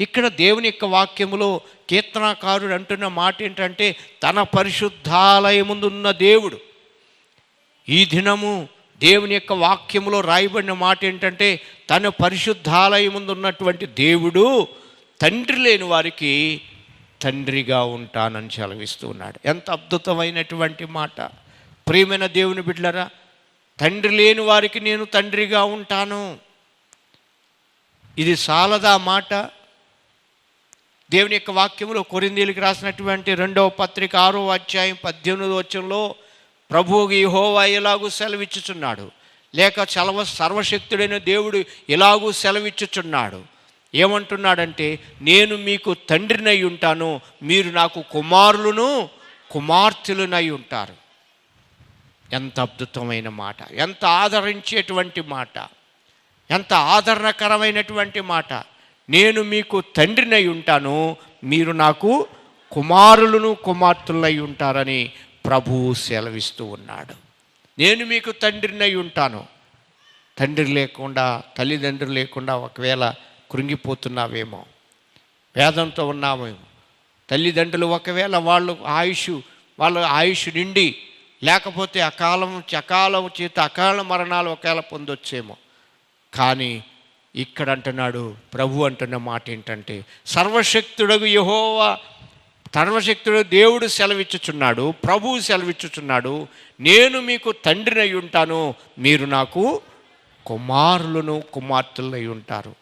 ఇక్కడ దేవుని యొక్క వాక్యములో కీర్తనాకారుడు అంటున్న మాట ఏంటంటే తన పరిశుద్ధాలయముందున్న దేవుడు. ఈ దినము దేవుని యొక్క వాక్యములో రాయబడిన మాట ఏంటంటే తన పరిశుద్ధాలయముందు ఉన్నటువంటి దేవుడు తండ్రి లేని వారికి తండ్రిగా ఉంటానని సెలవిస్తూ ఉన్నాడు. ఎంత అద్భుతమైనటువంటి మాట. ప్రియమైన దేవుని బిడ్డలరా తండ్రి లేని వారికి నేను తండ్రిగా ఉంటాను. ఇది సాలదా మాట. దేవుని యొక్క వాక్యంలో కొరిందీలకు రాసినటువంటి రెండవ పత్రిక ఆరో అధ్యాయం పద్దెనిమిది వచ్చంలో ప్రభువుకి హోవా ఇలాగూ సెలవిచ్చుచున్నాడు. లేక చలవ సర్వశక్తుడైన దేవుడు ఇలాగూ సెలవిచ్చుచున్నాడు. ఏమంటున్నాడంటే నేను మీకు తండ్రినై ఉంటాను మీరు నాకు కుమారులను కుమార్తెలునై ఉంటారు. ఎంత అద్భుతమైన మాట ఎంత ఆదరించేటువంటి మాట ఎంత ఆదరణకరమైనటువంటి మాట. నేను మీకు తండ్రినై ఉంటాను మీరు నాకు కుమారులను కుమార్తెలై ఉంటారని ప్రభువు సెలవిస్తూ ఉన్నాడు. నేను మీకు తండ్రినై ఉంటాను. తండ్రి లేకుండా తల్లిదండ్రులు లేకుండా ఒకవేళ కృంగిపోతున్నావేమో వేదంతో ఉన్నామేమో తల్లిదండ్రులు ఒకవేళ వాళ్ళు ఆయుష్ వాళ్ళ ఆయుష్ నిండి లేకపోతే అకాలం అకాలం చేత అకాల మరణాలు ఒకవేళ పొందొచ్చేమో కానీ ఇక్కడ అంటున్నాడు ప్రభు అంటున్న మాట ఏంటంటే సర్వశక్తుడగు యహోవా సర్వశక్తుడు దేవుడు సెలవిచ్చుచున్నాడు ప్రభువు సెలవిచ్చుచున్నాడు నేను మీకు తండ్రినై ఉంటాను మీరు నాకు కుమారులను కుమార్తెలై ఉంటారు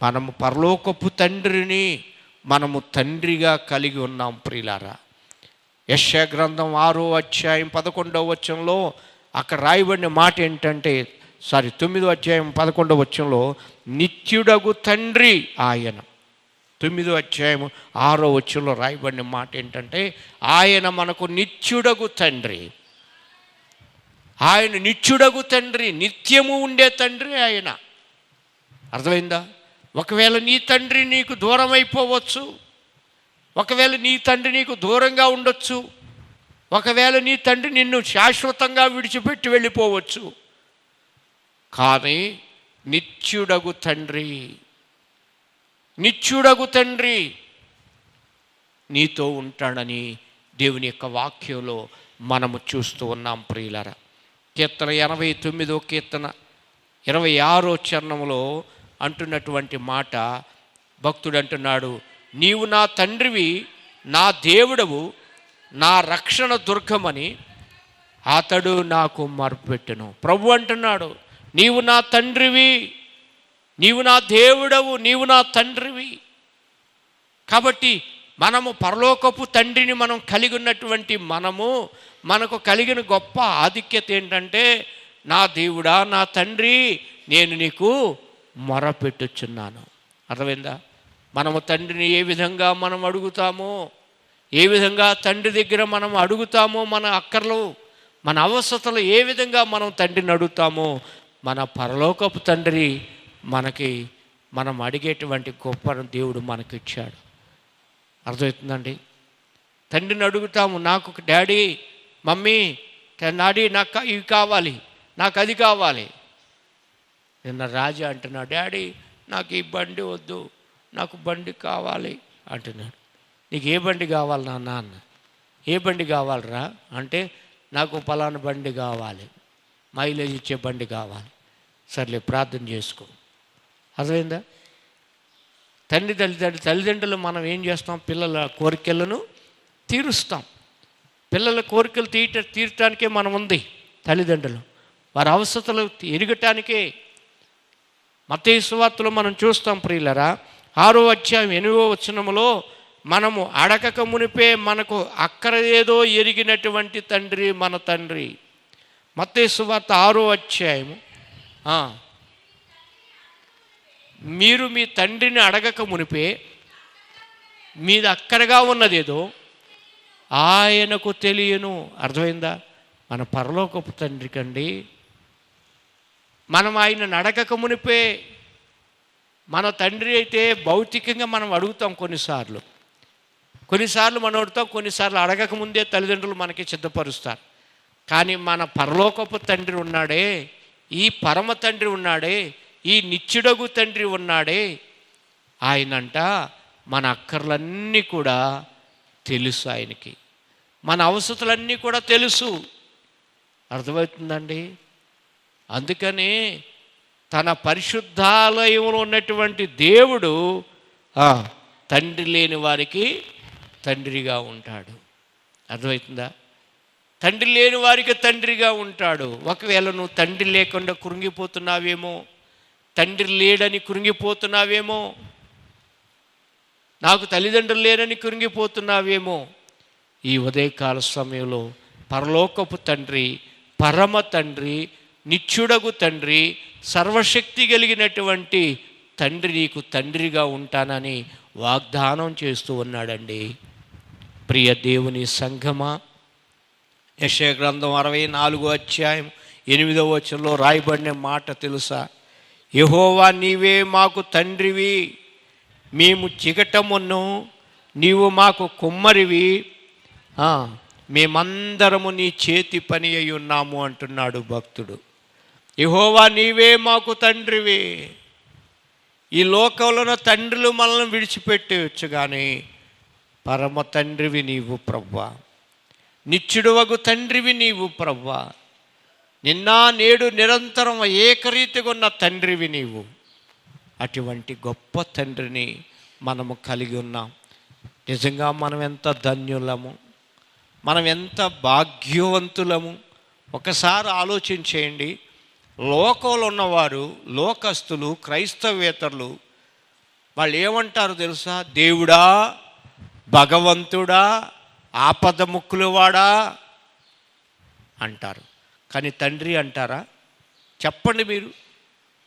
మనము పరలోకపు తండ్రిని మనము తండ్రిగా కలిగి ఉన్నాం ప్రియులారా యశ్యా గ్రంథం ఆరో అధ్యాయం పదకొండవ వచ్చంలో అక్కడ రాయబడిన మాట ఏంటంటే సారీ తొమ్మిదో అధ్యాయం పదకొండవ వచ్చంలో నిత్యుడగు తండ్రి ఆయన. తొమ్మిదో అధ్యాయం ఆరో వచ్చంలో రాయబడిన మాట ఏంటంటే ఆయన మనకు నిత్యుడగు తండ్రి. ఆయన నిత్యుడగు తండ్రి నిత్యము ఉండే తండ్రి ఆయన. అర్థమైందా? ఒకవేళ నీ తండ్రి నీకు దూరం అయిపోవచ్చు ఒకవేళ నీ తండ్రి నీకు దూరంగా ఉండొచ్చు ఒకవేళ నీ తండ్రి నిన్ను శాశ్వతంగా విడిచిపెట్టి వెళ్ళిపోవచ్చు కానీ నిత్యుడగు తండ్రి. నిత్యుడగు తండ్రి. నీతో ఉంటాడని దేవుని యొక్క వాక్యంలో మనము చూస్తూ ఉన్నాం ప్రియులర. కీర్తన ఎనభై తొమ్మిదో కీర్తన ఇరవై ఆరో చరణంలో అంటున్నటువంటి మాట భక్తుడు అంటున్నాడు నీవు నా తండ్రివి నా దేవుడవు నా రక్షణ దుర్గమని అతడు నాకు మరుపెట్టును. ప్రభు అంటున్నాడు నీవు నా తండ్రివి నీవు నా దేవుడవు నీవు నా తండ్రివి. కాబట్టి మనము పరలోకపు తండ్రిని మనం కలిగి ఉన్నటువంటి మనము మనకు కలిగిన గొప్ప ఆధిక్యత ఏంటంటే నా దేవుడా నా తండ్రి నేను నీకు మొరపెట్టుచున్నాను. అర్థమైందా? మనము తండ్రిని ఏ విధంగా మనం అడుగుతామో ఏ విధంగా తండ్రి దగ్గర మనం అడుగుతామో మన అక్కర్లు మన అవసరతలు ఏ విధంగా మనం తండ్రిని అడుగుతామో మన పరలోకపు తండ్రి మనకి మనం అడిగేటువంటి గొప్ప దేవుడు మనకిచ్చాడు. అర్థమవుతుందండి? తండ్రిని అడుగుతాము నాకు డాడీ మమ్మీ డాడీ నాకు ఇవి కావాలి నాకు అది కావాలి. నిన్న రాజా అంటున్నాడు డాడీ నాకు ఈ బండి వద్దు నాకు బండి కావాలి. అంటున్నాడు. నీకు ఏ బండి కావాలి నాన్న? అన్న. ఏ బండి కావాలరా? అంటే నాకు పలానా బండి కావాలి మైలేజ్ ఇచ్చే బండి కావాలి. సర్లే ప్రార్థన చేసుకో. అర్థమైందా? తండ్రి తల్లిదండ్రులు తల్లిదండ్రులు మనం ఏం చేస్తాం? పిల్లల కోరికలను తీరుస్తాం. పిల్లల కోరికలు తీయట తీర్చడానికే మనం ఉంది తల్లిదండ్రులు. వారి అవసరతలు ఎరగటానికే మతేసు సువార్తలో మనం చూస్తాం ప్రియులరా ఆరో అధ్యాయం ఎనిమిదో వచనములో మనము అడగక మునిపే మనకు అక్కర ఏదో ఎరిగినటువంటి తండ్రి మన తండ్రి. మతేసు సువార్త ఆరో అధ్యాయము మీరు మీ తండ్రిని అడగక మునిపే మీది అక్కరగా ఉన్నదేదో ఆయనకు తెలియను. అర్థమైందా? మన పరలోకపు తండ్రి కండి. మనం ఆయన అడగక మునిపే మన తండ్రి అయితే భౌతికంగా మనం అడుగుతాం కొన్నిసార్లు. కొన్నిసార్లు మనం అడుగుతాం కొన్నిసార్లు అడగక ముందే తల్లిదండ్రులు మనకి సిద్ధపరుస్తారు. కానీ మన పరలోకపు తండ్రి ఉన్నాడే ఈ పరమ తండ్రి ఉన్నాడే ఈ నిత్యుడగు తండ్రి ఉన్నాడే ఆయనంట మన అక్కర్లన్నీ కూడా తెలుసు ఆయనకి. మన అవసరాలన్నీ కూడా తెలుసు. అర్థమవుతుందండి? అందుకని తన పరిశుద్ధాలయంలో ఉన్నటువంటి దేవుడు తండ్రి లేని వారికి తండ్రిగా ఉంటాడు. అర్థమవుతుందా? తండ్రి లేని వారికి తండ్రిగా ఉంటాడు. ఒకవేళ నువ్వు తండ్రి లేకుండా కృంగిపోతున్నావేమో తండ్రి లేడని కృంగిపోతున్నావేమో నాకు తల్లిదండ్రులు లేరని కృంగిపోతున్నావేమో ఈ ఉదయకాల సమయంలో పరలోకపు తండ్రి పరమ తండ్రి నిత్యుడగు తండ్రి సర్వశక్తి కలిగినటువంటి తండ్రి నీకు తండ్రిగా ఉంటానని వాగ్దానం చేస్తూ ఉన్నాడండి. ప్రియ దేవుని సంఘమా యశయ గ్రంథం అరవై నాలుగో అధ్యాయం ఎనిమిదవ వచనంలో రాయబడిన మాట తెలుసా? యహోవా నీవే మాకు తండ్రివి మేము చిగటమును నీవు మాకు కుమ్మరివి. మేమందరము నీ చేతి పని అయి ఉన్నాము అంటున్నాడు భక్తుడు. యహోవా నీవే మాకు తండ్రివి. ఈ లోకంలో తండ్రులు మనల్ని విడిచిపెట్టవచ్చు కానీ పరమ తండ్రివి నీవు ప్రభా. నిత్యుడువగు తండ్రివి నీవు ప్రవ్వా. నిన్న నేడు నిరంతరం ఏకరీతిగా ఉన్న తండ్రివి నీవు. అటువంటి గొప్ప తండ్రిని మనము కలిగి ఉన్నాం. నిజంగా మనం ఎంత ధన్యులము. మనం ఎంత భాగ్యవంతులము. ఒకసారి ఆలోచించేయండి. లోకంలో ఉన్నవారు లోకస్తులు క్రైస్తవేతరులు వాళ్ళు ఏమంటారు తెలుసా? దేవుడా భగవంతుడా ఆపద ముక్కులవాడా? అంటారు. కానీ తండ్రి అంటారా? చెప్పండి మీరు.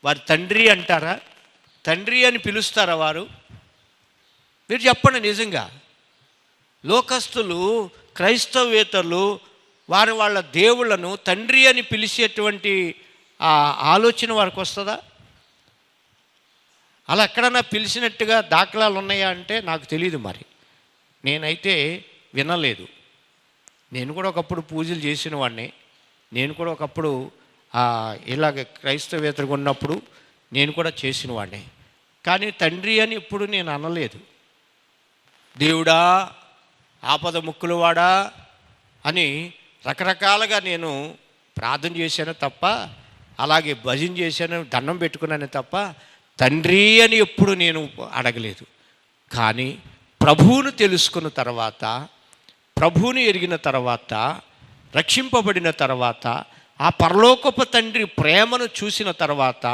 వారి తండ్రి అంటారా? తండ్రి అని పిలుస్తారా వారు? మీరు చెప్పండి నిజంగా. లోకస్తులు క్రైస్తవేతరులు వారి వాళ్ళ దేవుళ్ళను తండ్రి అని పిలిచేటువంటి ఆ ఆలోచన వారికి వస్తుందా? అలా ఎక్కడన్నా పిలిచినట్టుగా దాఖలాలు ఉన్నాయా అంటే నాకు తెలియదు మరి. నేనైతే వినలేదు. నేను కూడా ఒకప్పుడు పూజలు చేసిన వాడిని నేను కూడా ఒకప్పుడు ఇలాగ క్రైస్తవేతరుగా ఉన్నప్పుడు నేను కూడా చేసిన వాడిని కానీ తండ్రి అని ఇప్పుడు నేను అనలేదు. దేవుడా ఆపద ముక్కులవాడా అని రకరకాలుగా నేను ప్రార్థన చేశాను తప్ప అలాగే భజన చేశాను దండం పెట్టుకున్నాను తప్ప తండ్రి అని ఎప్పుడు నేను అడగలేదు. కానీ ప్రభువును తెలుసుకున్న తర్వాత ప్రభువుని ఎరిగిన తర్వాత రక్షింపబడిన తర్వాత ఆ పరలోకపు తండ్రి ప్రేమను చూసిన తర్వాత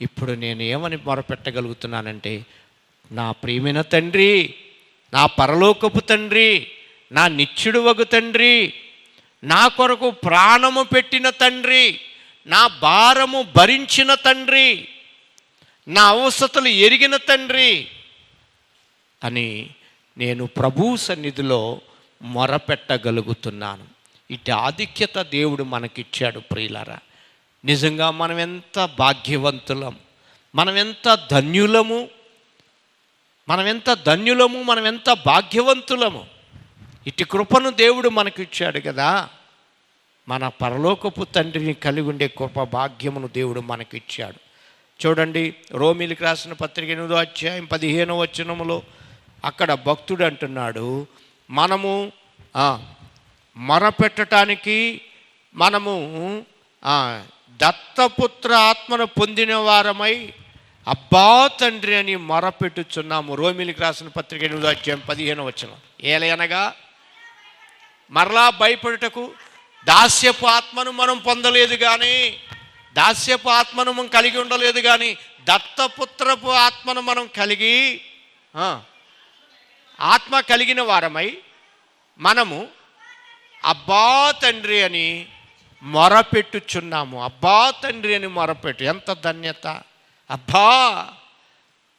ఇప్పుడు నేను ఏమని మొరపెట్టగలుగుతున్నానంటే నా ప్రియమైన తండ్రి నా పరలోకపు తండ్రి నా నిత్యుడు వగు తండ్రి నా కొరకు ప్రాణము పెట్టిన తండ్రి నా భారము భరించిన తండ్రి నా అవసతలు ఎరిగిన తండ్రి అని నేను ప్రభు సన్నిధిలో మొరపెట్టగలుగుతున్నాను. ఇటు ఆధిక్యత దేవుడు మనకిచ్చాడు ప్రియులరా. నిజంగా మనం ఎంత భాగ్యవంతులం మనం ఎంత ధన్యులము మనం ఎంత ధన్యులము మనం ఎంత భాగ్యవంతులము. ఇటు కృపను దేవుడు మనకిచ్చాడు కదా. మన పరలోకపు తండ్రిని కలిగి ఉండే కృప భాగ్యమును దేవుడు మనకిచ్చాడు. చూడండి రోమిలికి రాసిన పత్రిక ఎనిమిదో అధ్యాయం పదిహేనో వచనములో అక్కడ భక్తుడు అంటున్నాడు మనము మరపెట్టడానికి మనము దత్తపుత్ర ఆత్మను పొందిన వారమై అబ్బా తండ్రి అని మొరపెట్టుచున్నాము. రోమిలికి రాసిన పత్రిక ఎనిమిదో అధ్యాయం పదిహేను వచ్చిన ఏలయనగా మరలా భయపడుటకు దాస్యపు ఆత్మను మనం పొందలేదు కానీ దాస్యపు ఆత్మను మనం కలిగి ఉండలేదు కానీ దత్తపుత్రపు ఆత్మను మనం కలిగి ఆత్మ కలిగిన వారమై మనము అబ్బా తండ్రి అని మొరపెట్టుచున్నాము. అబ్బా తండ్రి అని మొరపెట్టు. ఎంత ధన్యత. అబ్బా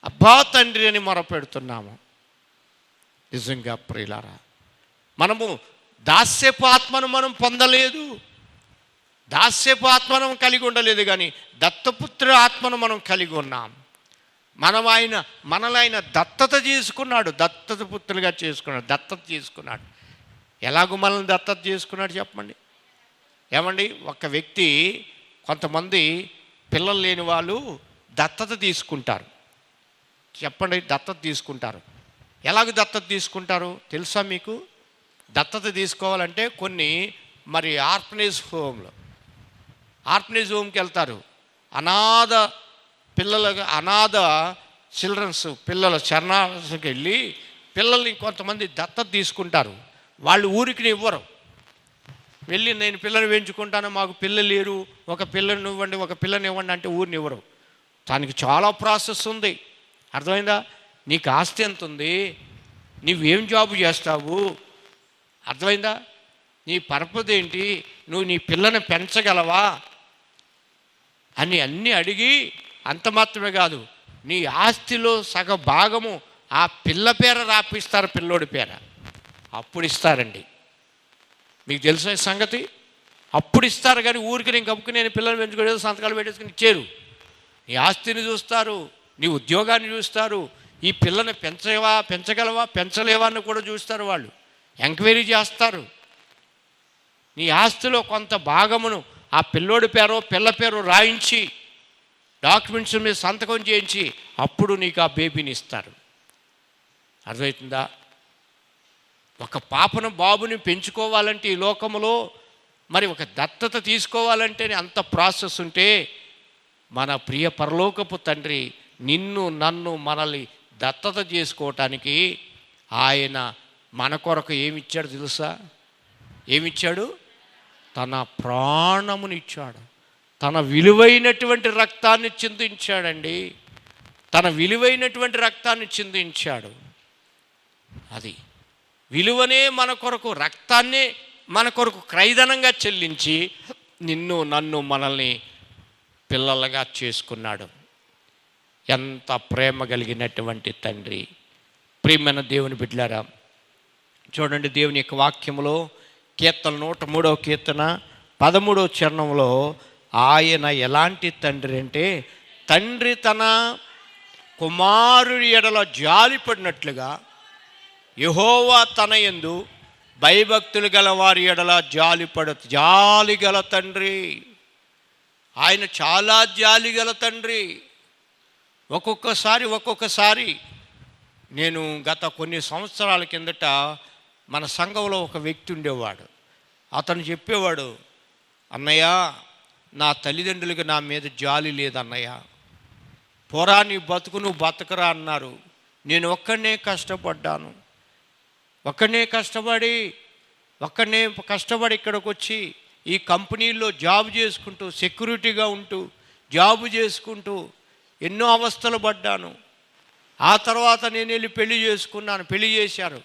అబ్బా తండ్రి అని మొరపెడుతున్నాము. నిజంగా ప్రియులారా మనము దాస్యపు ఆత్మను మనం పొందలేదు. దాస్యపు ఆత్మను కలిగి ఉండలేదు కానీ దత్తపుత్ర ఆత్మను మనం కలిగి ఉన్నాం. మనం ఆయన మనల్ని ఆయన దత్తత చేసుకున్నాడు దత్తత పుత్రులుగా చేసుకున్నాడు. దత్తత చేసుకున్నాడు ఎలాగో మనల్ని దత్తత చేసుకున్నాడు చెప్పండి. ఏమండి? ఒక వ్యక్తి కొంతమంది పిల్లలు లేని వాళ్ళు దత్తత తీసుకుంటారు. చెప్పండి దత్తత తీసుకుంటారు. ఎలాగ దత్తత తీసుకుంటారు? తెలుసా మీకు? దత్తత తీసుకోవాలంటే కొన్ని మరి ఆర్ఫనేజ్ హోమ్లో. ఆర్ఫనేజ్ హోమ్కి వెళ్తారు. అనాథ పిల్లల అనాథ చిల్డ్రన్స్ పిల్లల చరణాలకు వెళ్ళి పిల్లల్ని కొంతమంది దత్తత తీసుకుంటారు. వాళ్ళు ఊరికి ఇవ్వరు. వెళ్ళి నేను పిల్లని పెంచుకుంటాను మాకు పిల్లలు లేరు ఒక పిల్లని ఇవ్వండి ఒక పిల్లని ఇవ్వండి అంటే ఊరిని ఇవ్వరు. దానికి చాలా ప్రాసెస్ ఉంది. అర్థమైందా? నీకు ఆస్తి ఎంత ఉంది? నువ్వేం జాబు చేస్తావు? అర్థమైందా? నీ పరపతి ఏంటి? నువ్వు నీ పిల్లని పెంచగలవా? అని అన్నీ అడిగి అంత మాత్రమే కాదు నీ ఆస్తిలో సగ భాగము ఆ పిల్ల పేర రాపిస్తారు పిల్లోడి పేర. అప్పుడు ఇస్తారండి. మీకు తెలిసిన సంగతి? అప్పుడు ఇస్తారు కానీ ఊరికి నేను కప్పుకుని నేను పిల్లలు పెంచుకోలేదు సంతకాలు పెట్టేసుకుని ఇచ్చారు. నీ ఆస్తిని చూస్తారు నీ ఉద్యోగాన్ని చూస్తారు ఈ పిల్లని పెంచవా పెంచగలవా పెంచలేవా అని కూడా చూస్తారు వాళ్ళు. ఎంక్వైరీ చేస్తారు. నీ ఆస్తిలో కొంత భాగమును ఆ పిల్లోడి పేరో పిల్ల పేరు రాయించి డాక్యుమెంట్స్ మీద సంతకం చేయించి అప్పుడు నీకు ఆ బేబీని ఇస్తారు. అర్థమవుతుందా ఒక పాపను బాబుని పెంచుకోవాలంటే ఈ లోకములో మరి ఒక దత్తత తీసుకోవాలంటే అంత ప్రాసెస్ ఉంటే మన ప్రియ పరలోకపు తండ్రి నిన్ను నన్ను మనల్ని దత్తత చేసుకోవటానికి ఆయన మన కొరకు ఏమిచ్చాడు తెలుసా? ఏమిచ్చాడు? తన ప్రాణమునిచ్చాడు. తన విలువైనటువంటి రక్తాన్ని చిందించాడండి. తన విలువైనటువంటి రక్తాన్ని చిందించాడు. అది విలువనే మన కొరకు రక్తాన్నే మన కొరకు క్రైదనంగా చెల్లించి నిన్ను నన్ను మనల్ని పిల్లలుగా చేసుకున్నాడు. ఎంత ప్రేమ కలిగినటువంటి తండ్రి. ప్రేమైన దేవుని బిడ్డారా చూడండి దేవుని యొక్క వాక్యములో కీర్తన నూట మూడవ కీర్తన పదమూడవ చరణంలో ఆయన ఎలాంటి తండ్రి అంటే తండ్రి తన కుమారుడి ఎడల జాలిపడినట్లుగా యహోవా తన యందు భయభక్తులు గల వారి ఎడల జాలిపడ జాలి గల తండ్రి. ఆయన చాలా జాలి గల తండ్రి. ఒక్కొక్కసారి ఒక్కొక్కసారి నేను గత కొన్ని సంవత్సరాల కిందట మన సంఘంలో ఒక వ్యక్తి ఉండేవాడు. అతను చెప్పేవాడు అన్నయ్య నా తల్లిదండ్రులకు నా మీద జాలి లేదన్నయ్య. పోరా నీ బతుకు నువ్వు బతకరా అన్నారు. నేను ఒక్కనే కష్టపడ్డాను. ఒక్కనే కష్టపడి ఒక్కనే కష్టపడి ఇక్కడికి వచ్చి ఈ కంపెనీల్లో జాబ్ చేసుకుంటూ సెక్యూరిటీగా ఉంటూ జాబ్ చేసుకుంటూ ఎన్నో అవస్థలు పడ్డాను. ఆ తర్వాత నేను వెళ్ళి పెళ్ళి చేసుకున్నాను. పెళ్ళి చేశారు.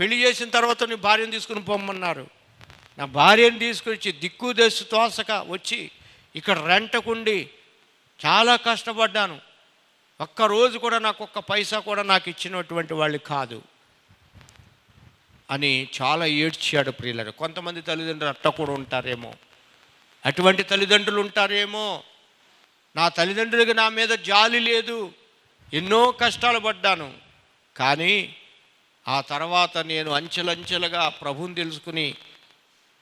పెళ్ళి చేసిన తర్వాత నీ భార్యను తీసుకుని పొమ్మన్నారు. నా భార్యను తీసుకొచ్చి దిక్కు దశ తోసక వచ్చి ఇక్కడ రెంటకుండి చాలా కష్టపడ్డాను. ఒక్క రోజు కూడా నాకు ఒక్క పైసా కూడా నాకు ఇచ్చినటువంటి వాళ్ళు కాదు. అని చాలా ఏడ్చాడు ప్రియులను కొంతమంది తల్లిదండ్రులు అట్ట కూడా ఉంటారేమో. అటువంటి తల్లిదండ్రులు ఉంటారేమో. నా తల్లిదండ్రులకు నా మీద జాలి లేదు. ఎన్నో కష్టాలు పడ్డాను. కానీ ఆ తర్వాత నేను అంచెలంచెలుగా ప్రభుని తెలుసుకుని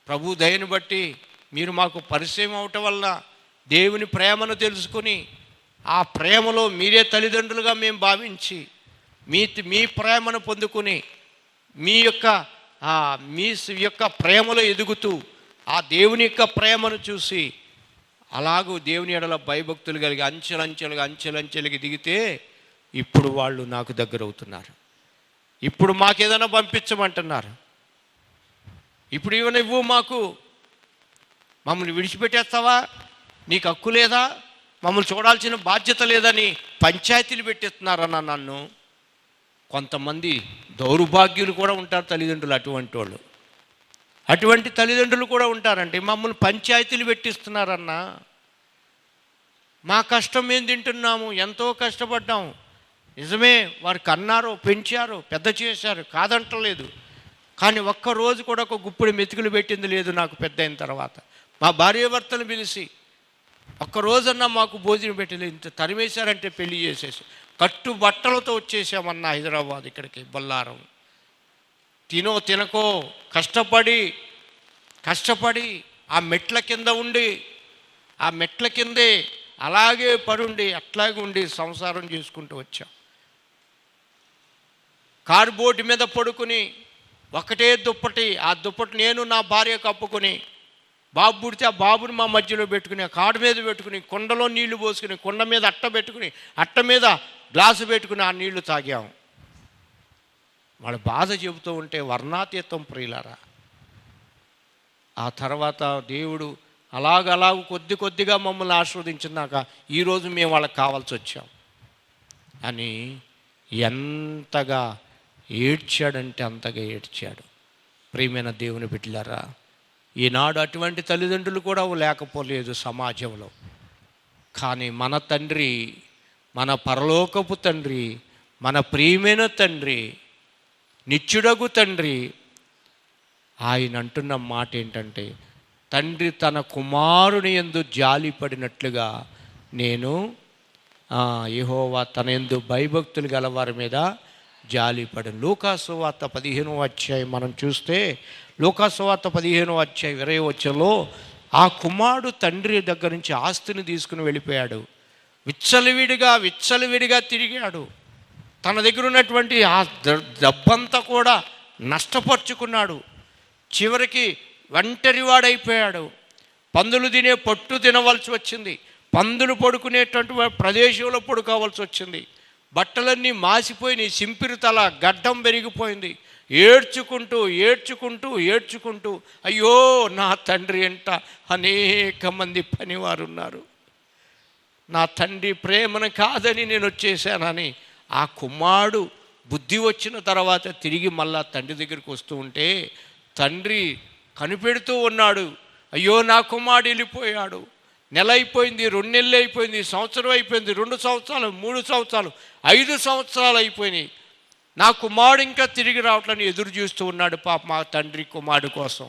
ప్రభు దయను బట్టి మీరు మాకు పరిచయం అవటం వలన దేవుని ప్రేమను తెలుసుకుని ఆ ప్రేమలో మీరే తల్లిదండ్రులుగా మేము భావించి మీ మీ ప్రేమను పొందుకుని మీ యొక్క మీ యొక్క ప్రేమలో ఎదుగుతూ ఆ దేవుని యొక్క ప్రేమను చూసి అలాగూ దేవుని ఎడల భయభక్తులు కలిగి అంచెలంచెలుగా అంచెలంచెలుగా దిగితే ఇప్పుడు వాళ్ళు నాకు దగ్గర అవుతున్నారు. ఇప్పుడు మాకేదైనా పంపించమంటున్నారు. ఇప్పుడు ఇవన్న ఇవ్వు మాకు మమ్మల్ని విడిచిపెట్టేస్తావా? నీకు హక్కు లేదా? మమ్మల్ని చూడాల్సిన బాధ్యత లేదని పంచాయతీలు పెట్టేస్తున్నారన్న నన్ను. కొంతమంది దౌర్భాగ్యులు కూడా ఉంటారు తల్లిదండ్రులు అటువంటి వాళ్ళు. అటువంటి తల్లిదండ్రులు కూడా ఉంటారంటే మమ్మల్ని పంచాయతీలు పెట్టిస్తున్నారన్నా. మా కష్టం మేము తింటున్నాము? ఎంతో కష్టపడ్డాము నిజమే వారు కన్నారు పెంచారు పెద్ద చేశారు కాదంటలేదు. కానీ ఒక్క రోజు కూడా ఒక గుప్పుడు మెతుకులు పెట్టింది లేదు నాకు పెద్ద అయిన తర్వాత. మా భార్యభర్తలు పిలిచి ఒక్కరోజన్నా మాకు భోజనం పెట్టలేదు ఇంత తరిమేశారంటే పెళ్ళి చేసేసి కట్టు బట్టలతో వచ్చేసామన్న హైదరాబాద్ ఇక్కడికి బొల్లారం. తినో తినకో కష్టపడి కష్టపడి ఆ మెట్ల కింద ఉండి ఆ మెట్ల కిందే అలాగే పడుండి అట్లాగే ఉండి సంసారం చేసుకుంటూ వచ్చాం. కార్బోర్డు మీద పడుకుని ఒకటే దుప్పటి ఆ దుప్పటి నేను నా భార్య కప్పుకొని బాబు పుడితే ఆ బాబుని మా మధ్యలో పెట్టుకుని ఆ కాడు మీద పెట్టుకుని కుండలో నీళ్ళు పోసుకుని కుండ మీద అట్ట పెట్టుకుని అట్ట మీద గ్లాసు పెట్టుకుని ఆ నీళ్ళు తాగాం. వాళ్ళ బాధ చెబుతూ ఉంటే వర్ణాతీతం ప్రియులారా. ఆ తర్వాత దేవుడు అలాగలాగు కొద్ది కొద్దిగా మమ్మల్ని ఆస్వాదించినాక ఈరోజు మేము వాళ్ళకి కావాల్సి వచ్చాం. అని ఎంతగా ఏడ్చాడంటే అంతగా ఏడ్చాడు. ప్రియమైన దేవుని బిడ్డలారా ఈనాడు అటువంటి తల్లిదండ్రులు కూడా లేకపోలేదు సమాజంలో. కానీ మన తండ్రి మన పరలోకపు తండ్రి మన ప్రియమైన తండ్రి నిత్యుడగు తండ్రి ఆయన అంటున్న మాట ఏంటంటే తండ్రి తన కుమారుని ఎందు జాలి పడినట్లుగా నేను యహోవా తన ఎందు భయభక్తులు గల వారి మీద జాలిపడను లూకాసు వార్త పదిహేను అధ్యాయం మనం చూస్తే లోకాసువార్త పదిహేనో అధ్యాయం ఇరవై వచ్చలో ఆ కుమారుడు తండ్రి దగ్గర నుంచి ఆస్తిని తీసుకుని వెళ్ళిపోయాడు. విచ్చలవిడిగా విచ్చలవిడిగా తిరిగాడు. తన దగ్గర ఉన్నటువంటి ఆ దెబ్బంతా డబ్బంతా కూడా నష్టపరుచుకున్నాడు. చివరికి ఒంటరివాడైపోయాడు. పందులు తినే పట్టు తినవలసి వచ్చింది. పందులు పడుకునేటువంటి ప్రదేశంలో పడుకోవాల్సి వచ్చింది. బట్టలన్నీ మాసిపోయినాయి. సింపిరి తల గడ్డం పెరిగిపోయింది. ఏడ్చుకుంటూ ఏడ్చుకుంటూ ఏడ్చుకుంటూ అయ్యో నా తండ్రి అంట అనేక మంది పనివారు ఉన్నారు నా తండ్రి ప్రేమను కాదని నేను వచ్చేసానని ఆ కుమారుడు బుద్ధి వచ్చిన తర్వాత తిరిగి మళ్ళా తండ్రి దగ్గరికి వస్తూ ఉంటే తండ్రి కనిపెడుతూ ఉన్నాడు. అయ్యో నా కుమారుడు వెళ్ళిపోయాడు. నెల అయిపోయింది రెండు నెలలు అయిపోయింది సంవత్సరం అయిపోయింది రెండు సంవత్సరాలు మూడు సంవత్సరాలు ఐదు సంవత్సరాలు అయిపోయినాయి. నా కుమారుడు ఇంకా తిరిగి రావట్లని ఎదురు చూస్తూ ఉన్నాడు పాప మా తండ్రి కుమారుడు కోసం.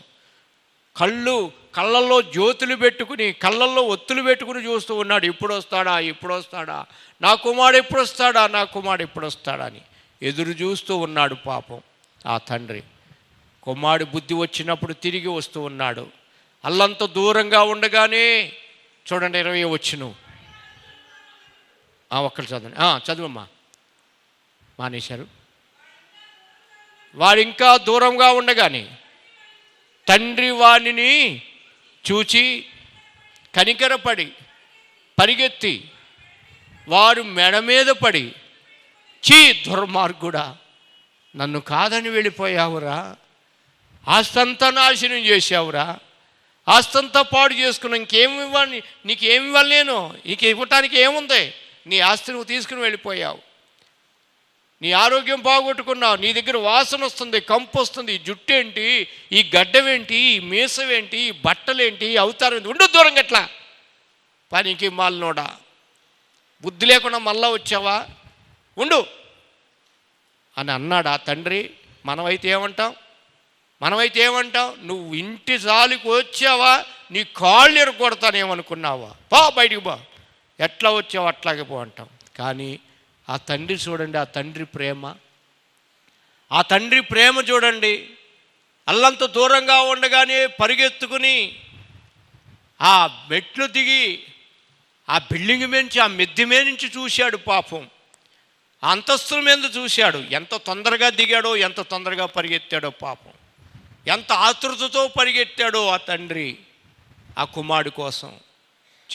కళ్ళు కళ్ళల్లో జ్యోతులు పెట్టుకుని కళ్ళల్లో ఒత్తులు పెట్టుకుని చూస్తూ ఉన్నాడు. ఇప్పుడు వస్తాడా? ఇప్పుడు వస్తాడా? నా కుమారుడు ఎప్పుడు వస్తాడా? నా కుమారుడు ఎప్పుడు వస్తాడా అని ఎదురు చూస్తూ ఉన్నాడు పాపం ఆ తండ్రి. కుమారుడు బుద్ధి వచ్చినప్పుడు తిరిగి వస్తూ ఉన్నాడు. అల్లంత దూరంగా ఉండగానే చూడండి ఇరవై వచ్చును. ఒక్కరు చదవండి. చదువమ్మా. మానేశారు. వాడు ఇంకా దూరంగా ఉండగానే తండ్రి వాణిని చూచి కనికరపడి పరిగెత్తి వారు మెడ మీద పడి చీ దుర్మార్గుడా నన్ను కాదని వెళ్ళిపోయావురా. ఆస్తంతా నాశనం చేసావురా ఆస్తంతా పాడు చేసుకున్నా ఇంకేం ఇవ్వాలి? నీకేమి ఇవ్వలేను నేను? నీకు ఇవ్వటానికి ఏముంది? నీ ఆస్తి నువ్వు తీసుకుని వెళ్ళిపోయావు. నీ ఆరోగ్యం బాగొట్టుకున్నావు నీ దగ్గర వాసన వస్తుంది కంపు వస్తుంది ఈ జుట్టు ఏంటి ఈ గడ్డవేంటి ఈ మీసవేంటి ఈ బట్టలేంటి ఈ అవతారం ఏంటి? ఉండు దూరం గట్లా పనికి మాలినోడా. బుద్ధి లేకుండా మళ్ళా వచ్చావా? ఉండు. అని అన్నాడు ఆ తండ్రి మనమైతే ఏమంటాం? మనమైతే ఏమంటాం? నువ్వు ఇంటి జాలికి వచ్చావా? నీ కాళ్ళు ఎరగొడతానేమనుకున్నావా? పా బయటికి బా. ఎట్లా వచ్చావు అట్లాగే పో అంటాం. కానీ ఆ తండ్రి చూడండి ఆ తండ్రి ప్రేమ. ఆ తండ్రి ప్రేమ చూడండి అల్లంత దూరంగా ఉండగానే పరిగెత్తుకుని ఆ మెట్లు దిగి ఆ బిల్డింగ్ నుంచి ఆ మెద్ది మీద నుంచి చూశాడు పాపం. ఆ అంతస్తుల మీద చూశాడు. ఎంత తొందరగా దిగాడో ఎంత తొందరగా పరిగెత్తాడో పాపం. ఎంత ఆతృతతో పరిగెత్తాడో ఆ తండ్రి ఆ కుమారుడు కోసం.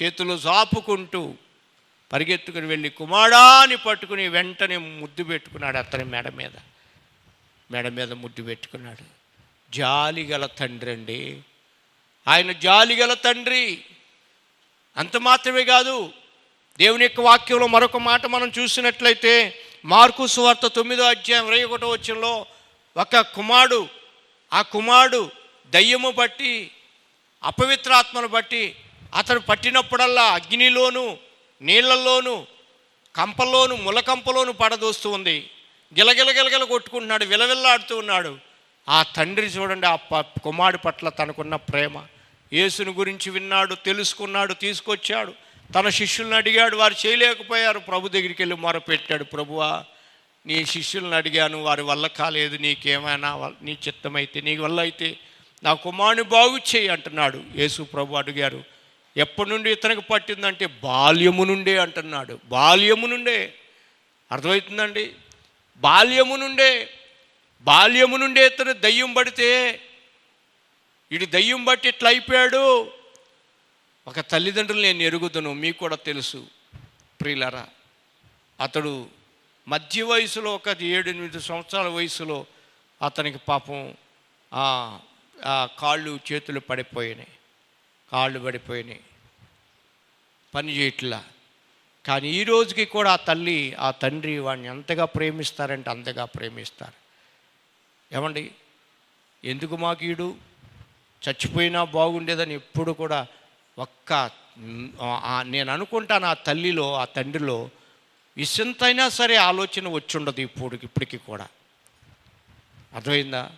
చేతులు జాపుకుంటూ పరిగెత్తుకుని వెళ్ళి కుమాడాని పట్టుకుని వెంటనే ముద్దు పెట్టుకున్నాడు అతని మెడ మీద. మెడ మీద ముద్దు పెట్టుకున్నాడు. జాలి గల తండ్రి అండి ఆయన జాలి గల తండ్రి. అంత మాత్రమే కాదు. దేవుని యొక్క వాక్యంలో మరొక మాట మనం చూసినట్లయితే మార్కు సువార్త తొమ్మిదో అధ్యాయం ఇరవై ఒకటో వచ్చంలో ఒక కుమారుడు ఆ కుమారుడు దయ్యము బట్టి అపవిత్రాత్మను బట్టి అతను పట్టినప్పుడల్లా అగ్నిలోనూ నీళ్ళలోను కంపలోను ములకంపలోను పడదోస్తూ ఉంది. గిలగిల గిలగిల కొట్టుకుంటున్నాడు విలవిల్లాడుతూ ఉన్నాడు. ఆ తండ్రి చూడండి ఆ ప కుమారుడి పట్ల తనకున్న ప్రేమ. యేసుని గురించి విన్నాడు తెలుసుకున్నాడు తీసుకొచ్చాడు. తన శిష్యుల్ని అడిగాడు వారు చేయలేకపోయారు. ప్రభు దగ్గరికి వెళ్ళి మొరపెట్టాడు ప్రభువా నీ శిష్యులను అడిగాను వారి వల్ల కాలేదు నీకేమైనా నీ చిత్తమైతే నీ వల్ల అయితే నా కుమారుని బాగు చేయి అంటున్నాడు. యేసు ప్రభు అడిగారు ఎప్పటి నుండి ఇతనికి పట్టిందంటే బాల్యము నుండే అంటున్నాడు. బాల్యము నుండే. అర్థమవుతుందండి? బాల్యము నుండే. బాల్యము నుండే ఇతను దయ్యం పడితే ఇటు దయ్యం బట్టి ఇట్లా అయిపోయాడు. ఒక తల్లిదండ్రులు నేను ఎరుగుదును మీకు కూడా తెలుసు ప్రియులరా. అతడు మధ్య వయసులో ఒక ఏడు ఎనిమిది సంవత్సరాల వయసులో అతనికి పాపం కాళ్ళు చేతులు పడిపోయినాయి. కాళ్ళు పడిపోయినాయి. పని చేయట్లా. కానీ ఈ రోజుకి కూడా ఆ తల్లి ఆ తండ్రి వాడిని ఎంతగా ప్రేమిస్తారంటే అంతగా ప్రేమిస్తారు. ఏమండి? ఎందుకు మాకు ఈడు? చచ్చిపోయినా బాగుండేదని ఎప్పుడు కూడా ఒక్క నేను అనుకుంటాను ఆ తల్లిలో ఆ తండ్రిలో విసంతైనా సరే ఆలోచన వచ్చుండదు ఇప్పుడు ఇప్పటికి కూడా. అర్థమైందా?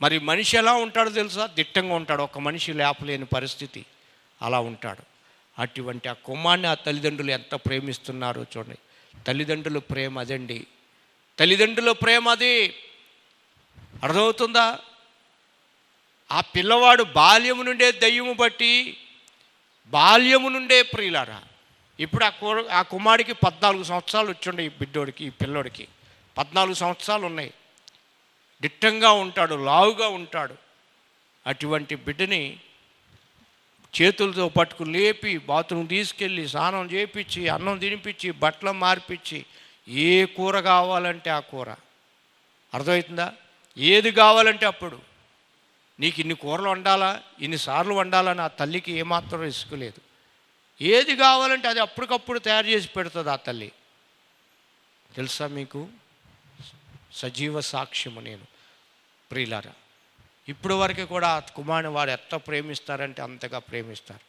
మరి మనిషి ఎలా ఉంటాడో తెలుసా? దిట్టంగా ఉంటాడు. ఒక మనిషి లేపలేని పరిస్థితి. అలా ఉంటాడు. అటువంటి ఆ కుమార్ని ఆ తల్లిదండ్రులు ఎంత ప్రేమిస్తున్నారో చూడండి. తల్లిదండ్రుల ప్రేమ అదండి. తల్లిదండ్రుల ప్రేమ అది. అర్థమవుతుందా? ఆ పిల్లవాడు బాల్యము నుండే దయ్యము బట్టి బాల్యము నుండే ప్రియులారా. ఇప్పుడు ఆ కూ ఆ కుమారుడికి పద్నాలుగు సంవత్సరాలు వచ్చిండే ఈ బిడ్డోడికి ఈ పిల్లోడికి. పద్నాలుగు సంవత్సరాలు ఉన్నాయి. దిట్టంగా ఉంటాడు లావుగా ఉంటాడు. అటువంటి బిడ్డని చేతులతో పట్టుకుని లేపి బాత్రూమ్ తీసుకెళ్ళి స్నానం చేపించి అన్నం తినిపించి బట్టలు మార్పించి ఏ కూర కావాలంటే ఆ కూర. అర్థమవుతుందా? ఏది కావాలంటే అప్పుడు. నీకు ఇన్ని కూరలు వండాలా? ఇన్నిసార్లు వండాలని ఆ తల్లికి ఏమాత్రం రిస్క్ లేదు. ఏది కావాలంటే అది అప్పటికప్పుడు తయారు చేసి పెడుతుంది ఆ తల్లి. తెలుసా మీకు? సజీవ సాక్ష్యము నేను ప్రియులారా. ఇప్పుడు వరకు కూడా కుమారుని వారు ఎంత ప్రేమిస్తారంటే అంతగా ప్రేమిస్తారు.